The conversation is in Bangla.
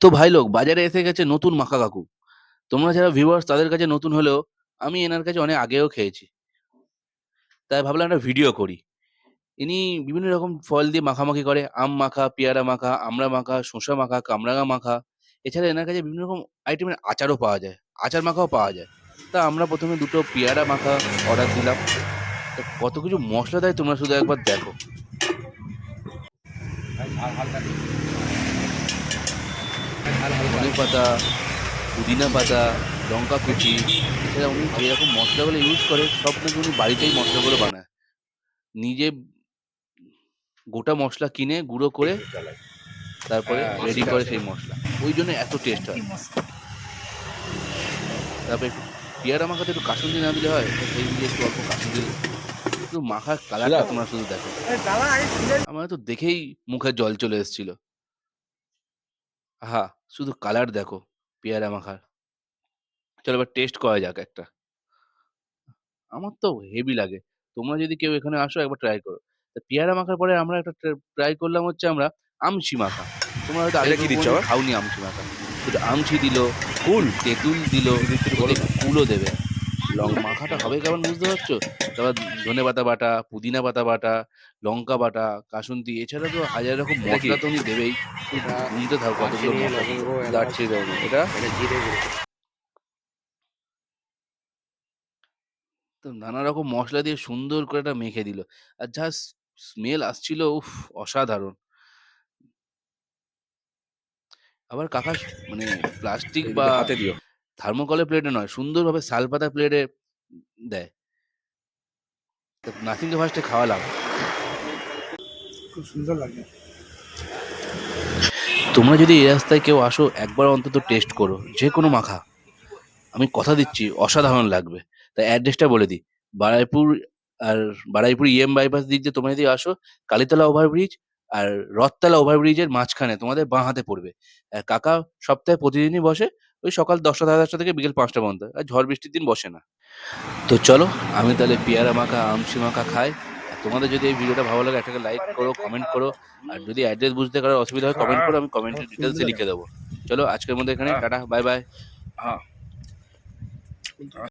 তো ভাই লোক বাজারে এসে গেছে নতুন মাখা কাকু। তোমরা যারা ভিউয়ার্স তাদের কাছে নতুন হলেও আমি এনার কাছে অনেক আগেও খেয়েছি। তাই ভাবলাম একটা ভিডিও করি। ইনি বিভিন্ন রকম ফল দিয়ে মাখামাখি করে। আম মাখা, পেয়ারা মাখা, আমড়া মাখা, শসা মাখা, কামরাঙা মাখা। এছাড়া এনার কাছে বিভিন্ন রকম আইটেমের আচারও পাওয়া যায়। আচার মাখাও পাওয়া যায়। তা আমরা প্রথমে দুটো পেয়ারা মাখা অর্ডার দিলাম। কত কিছু মশলা দেয় তোমরা শুধু একবার দেখো। ধনেপাতা, পুদিনা পাতা, লঙ্কা কুচি, এছাড়া উনি যেরকম মসলাগুলো ইউজ করে সব নাকি উনি বাড়িতেই মশলাগুলো বানায়। নিজে গোটা মশলা কিনে গুঁড়ো করে তারপরে রেডি করে সেই মশলা ওই জন্য এত টেস্ট হয়। তারপরে একটু পেয়ারা মাখাতে একটু কাসুন্দি না দিলে হয়? সেই দিয়ে একটু অল্প কাসুন্দি শুধু মাখার কালারটা তোমরা শুধু দেখো। আমার তো দেখেই মুখে জল চলে এসেছিল। আহা! শুধু কালার দেখো পেয়ারা মাখার। চলো এবার টেস্ট করা যাক একটা। আমার তো হেভি লাগে। তোমরা যদি কেউ এখানে আসো একবার ট্রাই করো। তা পেয়ারা মাখার পরে আমরা একটা ট্রাই করলাম হচ্ছে আমরা আমছি মাখা। তোমরা হয়তো আগে কি দিচ্ছ? খাওনি আমছি মাখা। শুধু আমশি দিল, কুল, তেঁতুল দিল, কুলও দেবে। লং মাখাটা হবে কেমন বুঝতে পারছ? তারপর ধনেপাতা বাটা, পুদিনা পাতা বাটা, লঙ্কা বাটা, কাসুন্দি এছাড়া তো হাজার রকম মশলা তো উনি দেবেই। গুনতে থাকো কতগুলো। দারচিনি এটা? তো নানা রকম মসলা দিয়ে সুন্দর করে একটা মেখে দিল। আর যা স্মেল আসছিল উফ! অসাধারণ। আবার কাকা মানে প্লাস্টিক বা হাতে দিও। থার্মোকলের প্লেটে নয়, সুন্দরভাবে শালপাতা প্লেটে দেয়। নাসিমকে ফার্স্টে খাওয়ালাম। খুব সুন্দর লাগে। তোমরা যদি এই রাস্তায় কেউ আসো একবার অন্তত টেস্ট করো। যে কোনো মাখা। আমি কথা দিচ্ছি অসাধারণ লাগবে। তাই অ্যাড্রেসটা বলে দিই। বারাইপুর আর বারুইপুর ইএম বাইপাস দিক দিয়ে তোমরা যদি আসো কালীতলা ওভারব্রিজ আর রথতলা ওভারব্রিজের মাঝখানে তোমাদের বাঁ হাতে পড়বে। কাকা সপ্তাহে প্রতিদিনই বসে। ওই সকাল ১০টা ১০:৩০ থেকে বিকেল পাঁচটা পর্যন্ত। আর ঝড় বৃষ্টির দিন বসে না। তো চলো আমি তাহলে পেয়ারা মাখা, আমসি মাখা খাই। তোমাদের যদি এই ভিডিওটা ভালো লাগে একটা লাইক করো, কমেন্ট করো। আর যদি অ্যাড্রেস বুঝতে কারও অসুবিধা হয় কমেন্ট করো। আমি কমেন্টের ডিটেলসে লিখে দেবো। চলো আজকের মধ্যে এখানে টাটা, বাই বাই। হ্যাঁ।